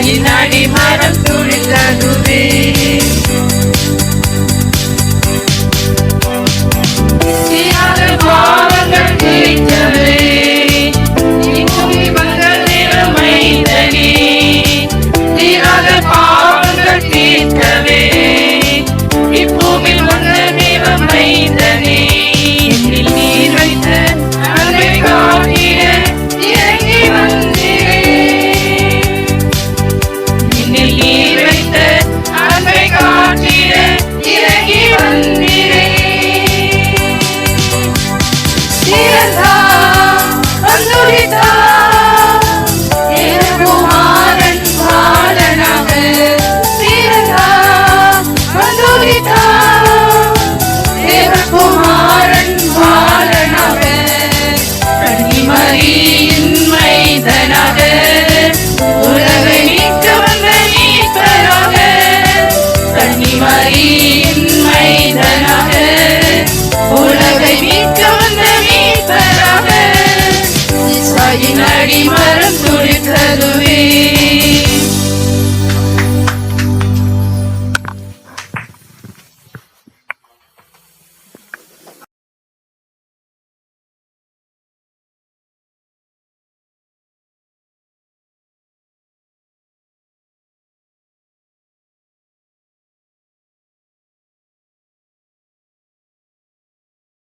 தாயின் அடி மரம் துளில் Yeah.